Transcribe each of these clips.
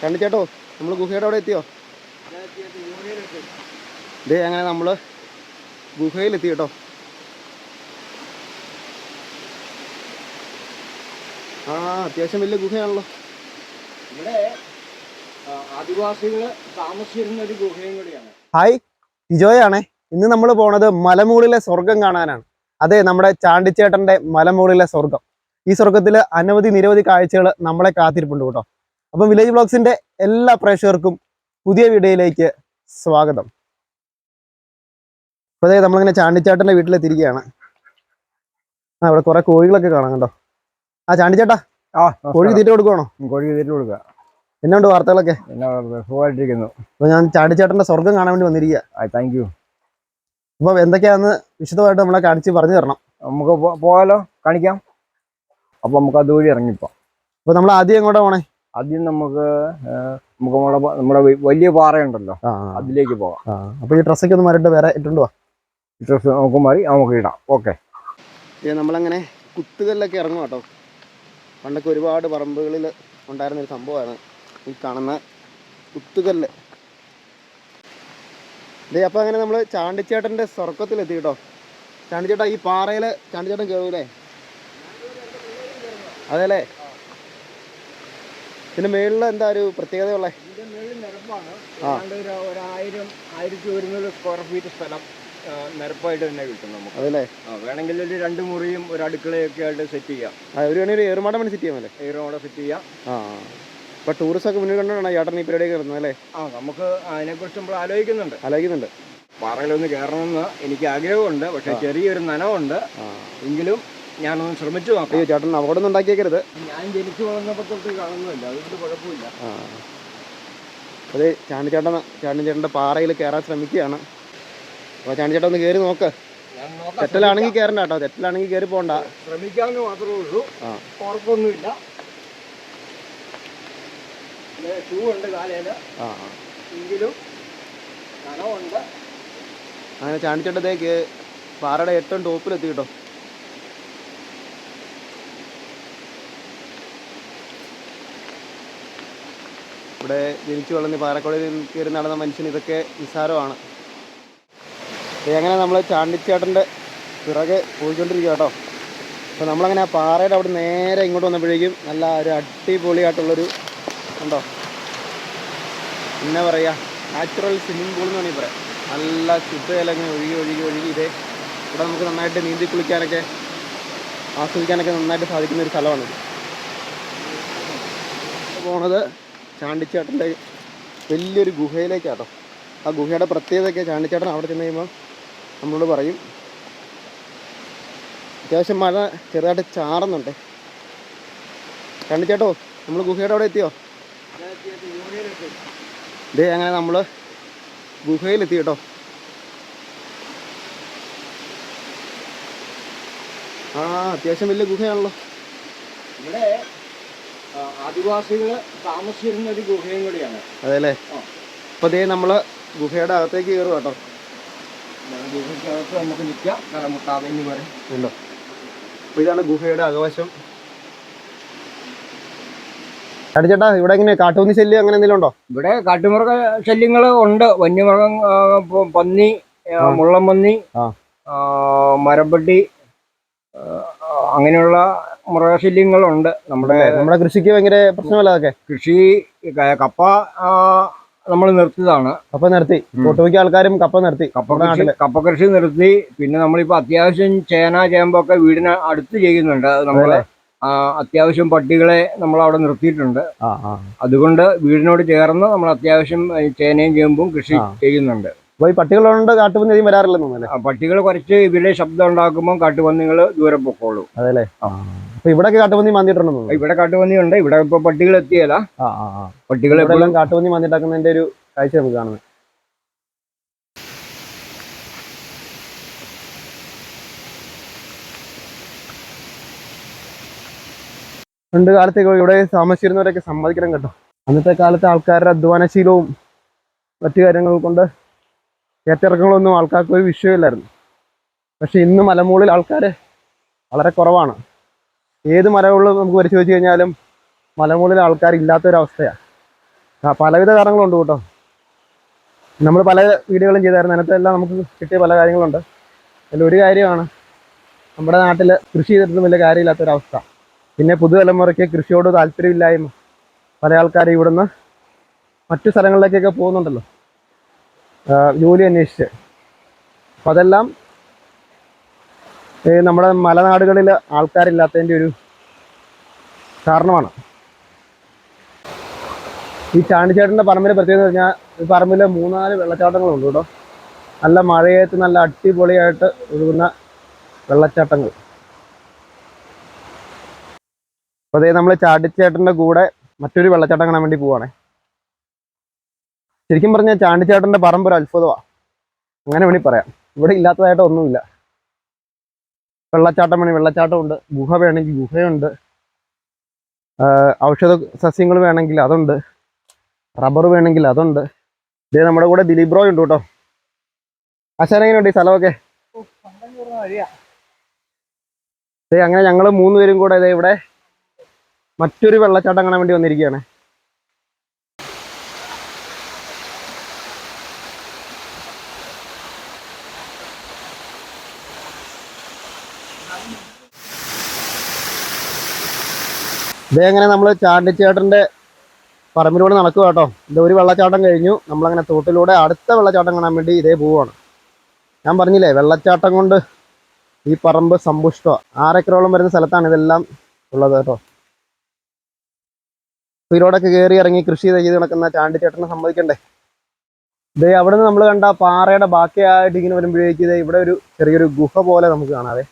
കണ്ടിച്ചേട്ടോ നമ്മൾ ഗുഹയുടെ അവിടെ എത്തിയോ? ഇതേ അങ്ങനെ നമ്മൾ ഗുഹയിലെത്തി കേട്ടോ. ആ അത്യാവശ്യം വലിയ ഗുഹയാണല്ലോ. ഇവിടെ ആദിവാസികൾ താമസിച്ചിരുന്ന ഒരു ഗുഹയും കൂടിയാണ്. ഹായ് ടിജോയാണേ ഇന്ന് നമ്മൾ പോണത് മലമുകളിലെ സ്വർഗം കാണാനാണ്. അതെ നമ്മുടെ ചാണ്ടിച്ചേട്ടന്റെ മലമുകളിലെ സ്വർഗം ഈ സ്വർഗത്തിൽ അനവധി നിരവധി കാഴ്ചകൾ നമ്മളെ കാത്തിരിപ്പുണ്ട് കേട്ടോ. അപ്പം വില്ലേജ് ബ്ലോഗ്സിന്റെ എല്ലാ പ്രേക്ഷകർക്കും പുതിയ വീഡിയോയിലേക്ക് സ്വാഗതം. അപ്പോൾ അതായത് നമ്മളിങ്ങനെ ചാണ്ടിച്ചേട്ടന്റെ വീട്ടിലെത്തിയിരിക്കുകയാണ്. ആ അവിടെ കുറെ കോഴികളൊക്കെ കാണാം കണ്ടോ? ആ ചാണ്ടിച്ചേട്ടാ ആ കോഴി തീറ്റ കൊടുക്കുവാണോ? കോഴി തീറ്റ കൊടുക്കുക. എന്നുണ്ട് വാർത്തകളൊക്കെ? സുഖമായിട്ടിരിക്കുന്നു. അപ്പോൾ ഞാൻ ചാണ്ടിച്ചേട്ടന്റെ സ്വർഗം കാണാൻ വേണ്ടി വന്നിരിക്കുക. താങ്ക് യു അപ്പോൾ എന്തൊക്കെയാന്ന് വിശദമായിട്ട് നമ്മളെ കാണിച്ച് പറഞ്ഞു തരണം. നമുക്ക് പോയാലോ പോകാലോ കാണിക്കാം. അപ്പോൾ നമുക്ക് അതുവഴി ഇറങ്ങിപ്പോ. അപ്പൊ നമ്മൾ ആദ്യം എങ്ങോട്ടാ പോണേ? ആദ്യം നമുക്ക് നമുക്ക് നമ്മുടെ നമ്മുടെ വലിയ പാറയുണ്ടല്ലോ. അതിലേക്ക് പോകാം. അപ്പൊ ഈ ഡ്രസ്സൊക്കെ ഒന്ന് മാറിയിട്ട് വേറെ ഇട്ടുണ്ടോ ഡ്രസ്സ് നമുക്ക് മാറി നമുക്ക് ഇടാം. ഓക്കെ. നമ്മളങ്ങനെ കുത്തുകളിലൊക്കെ ഇറങ്ങും കേട്ടോ. പണ്ടൊക്കെ ഒരുപാട് പറമ്പുകളിൽ ഉണ്ടായിരുന്ന ഒരു സംഭവമാണ് ഈ കാണുന്ന കുത്തുകല്ല്. ഇതേ അപ്പൊ അങ്ങനെ നമ്മൾ ചാണ്ടിച്ചേട്ടന്റെ സ്വർഗത്തിലെത്തി കേട്ടോ. ചാണ്ടിച്ചേട്ടാ ഈ പാറയിൽ ചാണ്ടിച്ചേട്ടൻ കയറൂലേ അതെല്ലേ പിന്നെ മേളിൽ എന്താ ഒരു പ്രത്യേകത ഉള്ളത് മേളിൽ നിരപ്പാണ്. ആ. ഒരു ഒരായിരം ആയിരത്തി ഒരുന്നൂറ് സ്ക്വയർ ഫീറ്റ് സ്ഥലം നിരപ്പായിട്ട് തന്നെ കിട്ടും നമുക്ക്. അതല്ലേ? വേണമെങ്കിൽ ഒരു രണ്ട് മുറിയും ഒരു അടുക്കളയൊക്കെ ആയിട്ട് സെറ്റ് ചെയ്യാം. ഒരു വേണമെങ്കിൽ ഏറുമാടം സെറ്റ് സെറ്റ് ചെയ്യാം ആ അപ്പൊ ടൂറിസ്റ്റ് ഒക്കെ മുന്നിൽ കണ്ടാണ് ചേട്ടൻ ഈ പരിപാടിയൊക്കെ കിടന്നത് അല്ലേ? ആ നമുക്ക് അതിനെക്കുറിച്ച് നമ്മൾ ആലോചിക്കുന്നുണ്ട്. ആലോചിക്കുന്നുണ്ട്. പാറയിലൊന്ന് കയറണമെന്ന് എനിക്ക് ആഗ്രഹമുണ്ട്. പക്ഷെ. ചെറിയൊരു നനവുണ്ട്. എങ്കിലും ഞാനൊന്ന് ശ്രമിച്ചു നോക്കാം. അയ്യോ ചേട്ടൻ അവിടെ ഒന്നും ഉണ്ടാക്കിയേക്കരുത്. ഞാൻ ജനിച്ചു വളർന്നപ്പോൾ തൊട്ട് കാണുന്നില്ല അതുകൊണ്ട് കുഴപ്പമില്ല. ആ. ചേട്ടൻ ചാണി ചേട്ടന്റെ പാറയിൽ കയറാൻ ശ്രമിക്കുകയാണ്. അപ്പോൾ ചാണ്ടിച്ചേട്ടൻ ഒന്ന് കയറി നോക്ക്. തെറ്റലാണെങ്കിൽ കയറണ്ട കേട്ടോ. തെറ്റലാണെങ്കിൽ കയറി പോകണ്ട. ശ്രമിക്കാമെന്ന് മാത്രമേ ഉള്ളൂ. ഉറപ്പൊന്നുമില്ല ഷൂ ഉണ്ട് കാലയിൽ ആ എങ്കിലും നനവുണ്ട് അങ്ങനെ ചാണ്ടിച്ചേട്ടത്തേക്ക് പാറയുടെ ഏറ്റവും ടോപ്പിലെത്തി കേട്ടോ. ഇവിടെ ജനിച്ചു വളർന്ന് പാറക്കുളയിൽ കയറി നടന്ന മനുഷ്യന് ഇതൊക്കെ നിസ്സാരമാണ്. അങ്ങനെ നമ്മൾ ചാണ്ടിച്ചേട്ടന്റെ പിറകെ പോയിക്കൊണ്ടിരിക്കുക കേട്ടോ. അപ്പോൾ നമ്മളങ്ങനെ ആ പാറയുടെ അവിടെ നേരെ ഇങ്ങോട്ട് വന്നപ്പോഴേക്കും നല്ല ഒരു അടിപൊളിയായിട്ടുള്ളൊരു ഉണ്ടോ എന്നാ പറയുക നാച്ചുറൽ സ്വിമ്മിംഗ് പൂൾ എന്ന് വേണമെങ്കിൽ പറയാം. നല്ല ശുദ്ധജലങ്ങനെ ഒഴുകി ഒഴുകി ഒഴുകി ഇതേ ഇവിടെ നമുക്ക് നന്നായിട്ട് നീന്തി കുളിക്കാനൊക്കെ ആസ്വദിക്കാനൊക്കെ നന്നായിട്ട് സാധിക്കുന്ന ഒരു സ്ഥലമാണ് പോണത് ചാണ്ടിച്ചേട്ടന്റെ വലിയൊരു ഗുഹയിലേക്കാട്ടോ. ആ ഗുഹയുടെ പ്രത്യേകതയൊക്കെ ചാണ്ടിച്ചേട്ടൻ അവിടെ ചെന്ന് കഴിയുമ്പോൾ നമ്മളോട് പറയും. അത്യാവശ്യം മഴ ചെറുതായിട്ട് ചാറുന്നുണ്ട്. ചാണ്ടിച്ചേട്ടോ നമ്മൾ ഗുഹയുടെ അവിടെ എത്തിയോ? ഇതേ അങ്ങനെ നമ്മൾ ഗുഹയിലെത്തി കേട്ടോ ആ അത്യാവശ്യം വലിയ ഗുഹയാണല്ലോ. ഇവിടെ ആദിവാസികൾ താമസിച്ചിരുന്ന ഒരു ഗുഹയും കൂടിയാണ്. അതെല്ലേ? അപ്പൊ ദേ നമ്മൾ ഗുഹയുടെ അകത്തേക്ക് കയറും കേട്ടോ. ഗുഹയ്ക്കകത്ത് നമുക്ക് നിൽക്കാം. കരമുട്ടാതെ എന്ന് പറയും ഉണ്ടോ? അപ്പൊ ഇതാണ് ഗുഹയുടെ അകവശം ചേട്ടാ ഇവിടെ എങ്ങനെ കാട്ടുപന്നി ശല്യം അങ്ങനെ എന്തെങ്കിലും ഉണ്ടോ? ഇവിടെ കാട്ടുമൃഗ ശല്യങ്ങൾ ഉണ്ട്. വന്യമൃഗം പന്നി മുള്ളം പന്നി ആ, ആ. മുള്ളൻപന്നി ആ. ആ, മരപ്പട്ടി അങ്ങനെയുള്ള മൃഗശല്യങ്ങളുണ്ട്. നമ്മുടെ നമ്മുടെ കൃഷിക്ക് ഭയങ്കര പ്രശ്നമല്ല അതൊക്കെ? കൃഷി കപ്പ നമ്മൾ നിർത്തിയതാണ്. കപ്പ നിർത്തി. ഒട്ടുമിക്ക ആൾക്കാരും കപ്പ നിർത്തി കപ്പ കൃഷി കപ്പ കൃഷി നിർത്തി. പിന്നെ നമ്മളിപ്പോ അത്യാവശ്യം ചേന ചേമ്പൊക്കെ വീടിന് അടുത്ത് ചെയ്യുന്നുണ്ട്. അത് നമ്മൾ അത്യാവശ്യം പട്ടികളെ നമ്മൾ അവിടെ നിർത്തിയിട്ടുണ്ട് അതുകൊണ്ട് വീടിനോട് ചേർന്ന് നമ്മൾ അത്യാവശ്യം ചേനയും ചേമ്പും കൃഷി ചെയ്യുന്നുണ്ട്. അപ്പോൾ ഈ പട്ടികളുണ്ട് കാട്ടുപന്നി അധികം വരാറില്ലെന്ന് തോന്നുന്നല്ലേ പട്ടികൾ കുറച്ച് ഇവരുടെ ശബ്ദം ഉണ്ടാക്കുമ്പോൾ കാട്ടുപന്നികൾ ദൂരം പൊക്കോളൂ. അതെല്ലേ അപ്പൊ ഇവിടൊക്കെ കാട്ടുപന്നി മാന്തിയിട്ടുണ്ടെന്ന് തോന്നുന്നു? ഇവിടെ കാട്ടുപന്നി ഉണ്ട്. ഇവിടെ ഇപ്പൊ പട്ടികൾ എത്തിയല്ല പട്ടികൾ ഇവിടെ എപ്പോഴും കാട്ടുപന്നി മാന്തിട്ടാക്കുന്നതിന്റെ ഒരു കാഴ്ച നമുക്ക് കാണുന്നത് പണ്ട് കാലത്തേക്ക് ഇവിടെ താമസിച്ചിരുന്നവരൊക്കെ സമ്മതിക്കണം കേട്ടോ. അന്നത്തെ കാലത്തെ ആൾക്കാരുടെ അധ്വാനശീലവും മറ്റു കാര്യങ്ങൾ കൊണ്ട് കയറ്റിറക്കങ്ങളൊന്നും ആൾക്കാർക്ക് ഒരു വിഷയമില്ലായിരുന്നു. പക്ഷെ ഇന്ന് മലമുകളിൽ ആൾക്കാർ വളരെ കുറവാണ്. ഏത് മലകളിലും നമുക്ക് പരിശോധിച്ച് കഴിഞ്ഞാലും മലമുകളിൽ ആൾക്കാർ ഇല്ലാത്തൊരവസ്ഥയാണ് പലവിധ കാരണങ്ങളുണ്ട് കേട്ടോ. നമ്മൾ പല വീഡിയോകളും ചെയ്തായിരുന്നു. അതിനകത്തെല്ലാം നമുക്ക് കിട്ടിയ പല കാര്യങ്ങളുണ്ട്. അതിൽ ഒരു കാര്യമാണ് നമ്മുടെ നാട്ടിൽ കൃഷി ചെയ്തിട്ടൊന്നും വലിയ കാര്യമില്ലാത്തൊരവസ്ഥ. പിന്നെ പുതുതലമുറയ്ക്ക് കൃഷിയോട് താല്പര്യമില്ലായ്മ പല ആൾക്കാരും ഇവിടുന്ന് മറ്റു സ്ഥലങ്ങളിലേക്കൊക്കെ പോകുന്നുണ്ടല്ലോ. ജോലി അന്വേഷിച്ച്. അപ്പം അതെല്ലാം നമ്മുടെ മലനാടുകളിൽ ആൾക്കാരില്ലാത്തതിന്റെ ഒരു കാരണമാണ്. ഈ ചാണ്ടിച്ചേട്ടന്റെ പറമ്പിൽ പ്രത്യേകത പറഞ്ഞാൽ ഈ പറമ്പിൽ മൂന്നാൽ വെള്ളച്ചാട്ടങ്ങളുണ്ട് കേട്ടോ. നല്ല മഴയത്ത് നല്ല അടിപൊളിയായിട്ട് ഒഴുകുന്ന വെള്ളച്ചാട്ടങ്ങൾ. അപ്പോൾ അതേ നമ്മൾ ചാണ്ടിച്ചേട്ടന്റെ കൂടെ മറ്റൊരു വെള്ളച്ചാട്ടം കാണാൻ വേണ്ടി പോവാണേ. ശരിക്കും പറഞ്ഞാൽ ചാണ്ടിച്ചേട്ടന്റെ പറമ്പ് ഒരു അത്ഭുതമാണ് അങ്ങനെ വേണി പറയാം. ഇവിടെ ഇല്ലാത്തതായിട്ട് ഒന്നുമില്ല. വെള്ളച്ചാട്ടം വേണമെങ്കിൽ വെള്ളച്ചാട്ടമുണ്ട് ഗുഹ വേണമെങ്കിൽ ഗുഹയുണ്ട്. ഔഷധ സസ്യങ്ങൾ വേണമെങ്കിൽ അതുണ്ട്. റബ്ബർ വേണമെങ്കിൽ അതുണ്ട്. ഇതേ നമ്മുടെ കൂടെ ദിലീപ് ബ്രോ ഉണ്ട് കേട്ടോ. അശാനെങ്ങനെയുണ്ട് ഈ സ്ഥലമൊക്കെ? അങ്ങനെ ഞങ്ങൾ മൂന്നുപേരും കൂടെ ഇതേ ഇവിടെ മറ്റൊരു വെള്ളച്ചാട്ടം കാണാൻ വേണ്ടി വന്നിരിക്കുകയാണ്. ഇതേ അങ്ങനെ നമ്മൾ ചാണ്ടിച്ചേട്ടന്റെ പറമ്പിലൂടെ നടക്കുക കേട്ടോ ഇത് ഒരു വെള്ളച്ചാട്ടം കഴിഞ്ഞു. നമ്മളങ്ങനെ തോട്ടിലൂടെ അടുത്ത വെള്ളച്ചാട്ടം കാണാൻ വേണ്ടി ഇതേ പോവാണ്. ഞാൻ പറഞ്ഞില്ലേ വെള്ളച്ചാട്ടം കൊണ്ട് ഈ പറമ്പ് സമ്പുഷ്ടമാണ് ആറേക്കറോളം വരുന്ന സ്ഥലത്താണ് ഇതെല്ലാം ഉള്ളത് കേട്ടോ അപ്പോൾ ഇതിലൂടെയൊക്കെ കയറി ഇറങ്ങി കൃഷി ചെയ്ത് നടക്കുന്ന ചാണ്ടിച്ചേട്ടനെ സമ്മതിക്കണ്ടേ? ഇതേ അവിടെ നിന്ന് നമ്മൾ കണ്ട പാറയുടെ ബാക്കിയായിട്ട് ഇങ്ങനെ വരുമ്പോഴേക്കും ഇതേ ഇവിടെ ഒരു ചെറിയൊരു ഗുഹ പോലെ നമുക്ക് കാണാവേ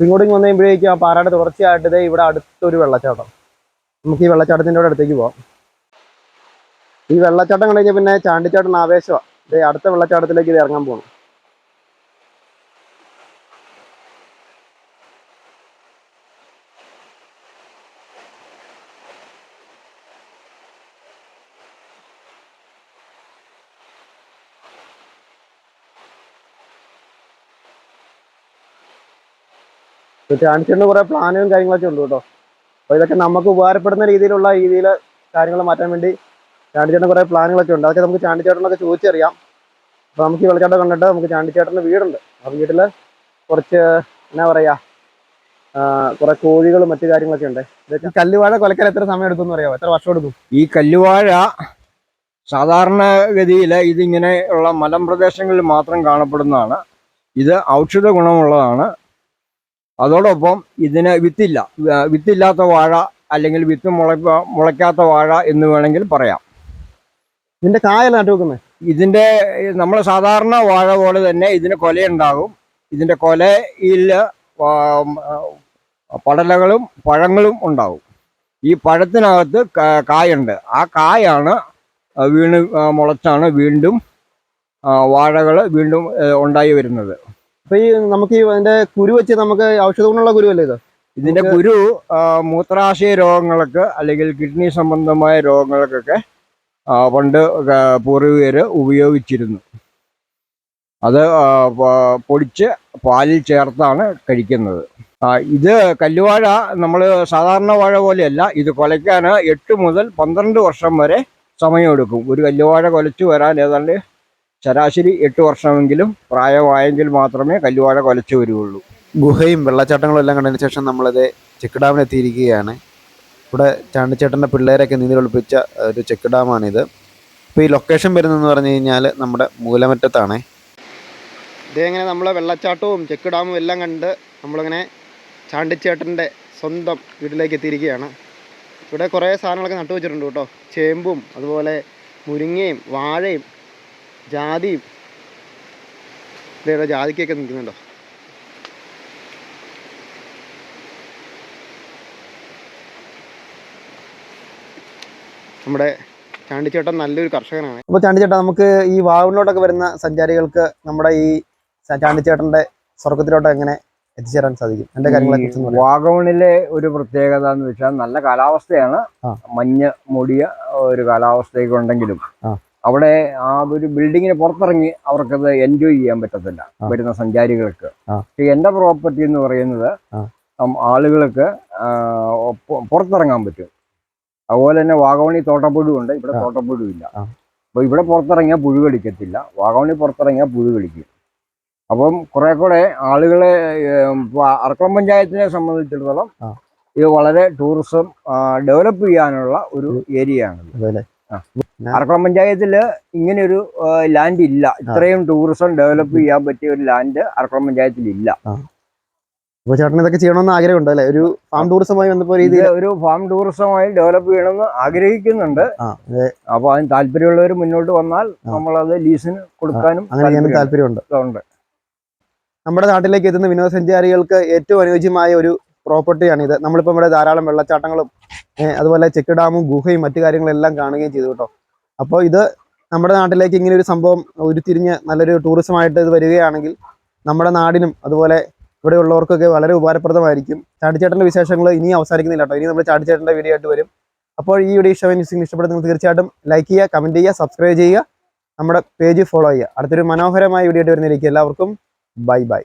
ഇങ്ങോട്ടും ഇങ്ങ് വന്നു കഴിയുമ്പോഴേക്കും ആ പാറയുടെ തുടർച്ചയായിട്ട് ഇതേ ഇവിടെ അടുത്തൊരു വെള്ളച്ചാട്ടം. നമുക്ക് ഈ വെള്ളച്ചാട്ടത്തിന്റെ ഇവിടെ അടുത്തേക്ക് പോവാം. ഈ വെള്ളച്ചാട്ടം കഴിഞ്ഞാൽ പിന്നെ ചാണ്ടിച്ചാട്ടൻ ആവേശമാണ് ഇതേ അടുത്ത വെള്ളച്ചാട്ടത്തിലേക്ക് ഇത് ഇറങ്ങാൻ പോകണം ചാണ്ടിച്ചേട്ടന് കുറേ പ്ലാനും കാര്യങ്ങളൊക്കെ ഉണ്ട് കേട്ടോ. അപ്പോൾ ഇതൊക്കെ നമുക്ക് ഉപകാരപ്പെടുന്ന രീതിയിലുള്ള രീതിയിൽ കാര്യങ്ങൾ മാറ്റാൻ വേണ്ടി ചാണ്ടിച്ചേട്ടൻ കുറേ പ്ലാനുകളൊക്കെ ഉണ്ട്. അതൊക്കെ നമുക്ക് ചാണ്ടിച്ചേട്ടനൊക്കെ ചോദിച്ചറിയാം. അപ്പോൾ നമുക്ക് ഈ വെള്ളച്ചാട്ടം കണ്ടിട്ട് നമുക്ക് ചാണ്ടിച്ചേട്ടന്റെ വീടുണ്ട്. ആ വീട്ടിൽ കുറച്ച് എന്നാ പറയുക കുറെ കോഴികളും മറ്റു കാര്യങ്ങളൊക്കെ ഉണ്ട്. ഇതൊക്കെ കല്ലുവാഴ കൊലക്കാൻ എത്ര സമയം എടുക്കും എന്ന് അറിയാമോ എത്ര വർഷം എടുക്കും ഈ കല്ലുവാഴ സാധാരണഗതിയിൽ ഇതിങ്ങനെ ഉള്ള മലമ്പ്രദേശങ്ങളിൽ മാത്രം കാണപ്പെടുന്നതാണ്. ഇത് ഔഷധ ഗുണമുള്ളതാണ്. അതോടൊപ്പം ഇതിന് വിത്തില്ല വിത്തില്ലാത്ത വാഴ അല്ലെങ്കിൽ വിത്ത് മുള മുളയ്ക്കാത്ത വാഴ എന്ന് വേണമെങ്കിൽ പറയാം. ഇതിന്റെ കായ നട്ടു വെക്കുന്നത് ഇതിന്റെ നമ്മൾ സാധാരണ വാഴ പോലെ തന്നെ ഇതിന് കൊലയുണ്ടാകും. ഇതിന്റെ കൊലയിൽ പടലകളും പഴങ്ങളും ഉണ്ടാകും. ഈ പഴത്തിനകത്ത് കായുണ്ട്. ആ കായാണ് വീണ് മുളച്ചാണ് വീണ്ടും വാഴകൾ വീണ്ടും ഉണ്ടായി വരുന്നത്. അപ്പൊ ഈ നമുക്ക് ഈ അതിന്റെ കുരു വെച്ച് നമുക്ക് ഔഷധ ഗുണമുള്ള കുരുവല്ലേ ഇത്? ഇതിന്റെ കുരു മൂത്രാശയ രോഗങ്ങൾക്ക് അല്ലെങ്കിൽ കിഡ്നി സംബന്ധമായ രോഗങ്ങൾക്കൊക്കെ പണ്ട് പൂർവികർ ഉപയോഗിച്ചിരുന്നു. അത് പൊടിച്ച് പാലിൽ ചേർത്താണ് കഴിക്കുന്നത്. ഇത് കല്ലുവാഴ നമ്മൾ സാധാരണ വാഴ പോലെയല്ല ഇത് കൊലയ്ക്കാൻ എട്ട് മുതൽ പന്ത്രണ്ട് വർഷം വരെ സമയമെടുക്കും. ഒരു കല്ലുവാഴ കൊലച്ചു വരാൻ ഏതാണ്ട് ശരാശരി എട്ട് വർഷമെങ്കിലും പ്രായമായെങ്കിൽ മാത്രമേ കല്ലുവാഴ കൊലച്ചു വരികയുള്ളൂ. ഗുഹയും വെള്ളച്ചാട്ടങ്ങളും എല്ലാം കണ്ടതിന് ശേഷം നമ്മളത് ചെക്ക് ഡാമിലെത്തിയിരിക്കുകയാണ് ഇവിടെ ചാണ്ടിച്ചേട്ടന്റെ പിള്ളേരൊക്കെ നീന്തി ഒളിപ്പിച്ച ഒരു ചെക്ക് ഡാമാണിത് ഇപ്പോൾ ഈ ലൊക്കേഷൻ വരുന്നതെന്ന് പറഞ്ഞു കഴിഞ്ഞാൽ നമ്മുടെ മൂലമറ്റത്താണ്. ഇതേങ്ങനെ നമ്മളെ വെള്ളച്ചാട്ടവും ചെക്ക് ഡാമും എല്ലാം കണ്ട് നമ്മളിങ്ങനെ ചാണ്ടിച്ചേട്ടന്റെ സ്വന്തം വീട്ടിലേക്ക് എത്തിയിരിക്കുകയാണ്. ഇവിടെ കുറേ സാധനങ്ങളൊക്കെ നട്ടു വെച്ചിട്ടുണ്ട് കേട്ടോ. ചേമ്പും അതുപോലെ മുരിങ്ങയും വാഴയും ജാതിയും. ഇതേടെ ജാതിക്കൊക്കെ നിൽക്കുന്നുണ്ടോ? നമ്മുടെ ചാണ്ടിച്ചേട്ടൻ നല്ലൊരു കർഷകനാണ്. അപ്പോൾ ചാണ്ടിച്ചേട്ടൻ നമുക്ക് ഈ വാവിലോട്ടൊക്കെ വരുന്ന സഞ്ചാരികൾക്ക് നമ്മുടെ ഈ ചാണ്ടിച്ചേട്ടന്റെ സ്വർഗത്തിലോട്ട് എങ്ങനെ എത്തിച്ചേരാൻ സാധിക്കും? എന്റെ കാര്യങ്ങളെ വാഗമണിലെ ഒരു പ്രത്യേകത എന്ന് വെച്ചാൽ നല്ല കാലാവസ്ഥയാണ്. മഞ്ഞ് മൂടിയ ഒരു കാലാവസ്ഥയൊക്കെ ഉണ്ടെങ്കിലും. അവിടെ ആ ഒരു ബിൽഡിങ്ങിന് പുറത്തിറങ്ങി അവർക്കത് എൻജോയ് ചെയ്യാൻ പറ്റത്തില്ല വരുന്ന സഞ്ചാരികൾക്ക്. എന്റെ പ്രോപ്പർട്ടി എന്ന് പറയുന്നത് ആളുകൾക്ക് പുറത്തിറങ്ങാൻ പറ്റും. അതുപോലെ തന്നെ വാഗവണി തോട്ടപ്പുഴു ഉണ്ട് ഇവിടെ. തോട്ടപ്പുഴു ഇല്ല. അപ്പൊ ഇവിടെ പുറത്തിറങ്ങിയാൽ പുഴു കളിക്കത്തില്ല വാഗവണി പുറത്തിറങ്ങിയാൽ പുഴു കളിക്കും. അപ്പം കുറെ കൂടെ ആളുകളെ അറക്കളം പഞ്ചായത്തിനെ സംബന്ധിച്ചിടത്തോളം. ഇത് വളരെ ടൂറിസം ഡെവലപ്പ് ചെയ്യാനുള്ള ഒരു ഏരിയ ആണ് അറക്കളം പഞ്ചായത്തിൽ ഇങ്ങനെ ഒരു ലാൻഡ് ഇല്ല. ഇത്രയും ടൂറിസം ഡെവലപ്പ് ചെയ്യാൻ പറ്റിയ ഒരു ലാൻഡ് അറക്കളം പഞ്ചായത്തിൽ ഇല്ല. അപ്പോൾ ചേട്ടൻ ഇതൊക്കെ ചെയ്യണമെന്ന് ആഗ്രഹമുണ്ട് അല്ലേ? ഒരു ഫാം ടൂറിസമായി ഇത് രീതിയിൽ ഒരു ഫാം ടൂറിസമായി ഡെവലപ്പ് ചെയ്യണമെന്ന് ആഗ്രഹിക്കുന്നുണ്ട്. അപ്പോൾ അപ്പൊ അതിന് താല്പര്യമുള്ളവർ മുന്നോട്ട് വന്നാൽ നമ്മൾ അത് ലീസിന് കൊടുക്കാനും അങ്ങനെ താല്പര്യമുണ്ട്. താല്പര്യമുണ്ട്. ഉണ്ട്. നമ്മുടെ നാട്ടിലേക്ക് എത്തുന്ന വിനോദസഞ്ചാരികൾക്ക് ഏറ്റവും അനുയോജ്യമായ ഒരു പ്രോപ്പർട്ടിയാണ് ഇത്. നമ്മളിപ്പോൾ ഇവിടെ ധാരാളം വെള്ളച്ചാട്ടങ്ങളും അതുപോലെ ചെക്ക് ഡാമും ഗുഹയും മറ്റു കാര്യങ്ങളെല്ലാം കാണുകയും ചെയ്തു കേട്ടോ. അപ്പോൾ ഇത് നമ്മുടെ നാട്ടിലേക്ക് ഇങ്ങനെ ഒരു സംഭവം ഉരുത്തിരിഞ്ഞ് നല്ലൊരു ടൂറിസമായിട്ട് ഇത് വരികയാണെങ്കിൽ നമ്മുടെ നാടിനും അതുപോലെ ഇവിടെയുള്ളവർക്കൊക്കെ വളരെ ഉപകാരപ്രദമായിരിക്കും. ചാടിച്ചേട്ടന്റെ വിശേഷങ്ങൾ ഇനി അവസാനിക്കുന്നില്ല കേട്ടോ. ഇനി നമ്മൾ ചാടിച്ചേട്ടന്റെ വീഡിയോ ആയിട്ട് വരും. അപ്പോൾ ഈ വീഡിയോ ഇഷ്ടമായി ഇഷ്ടപ്പെടുന്ന നിങ്ങൾ തീർച്ചയായിട്ടും ലൈക്ക് ചെയ്യുക കമന്റ് ചെയ്യുക സബ്സ്ക്രൈബ് ചെയ്യുക. നമ്മുടെ പേജ് ഫോളോ ചെയ്യുക. അടുത്തൊരു മനോഹരമായ വീഡിയോ ആയിട്ട് വരുന്നതിലേക്ക് എല്ലാവർക്കും ബൈ ബൈ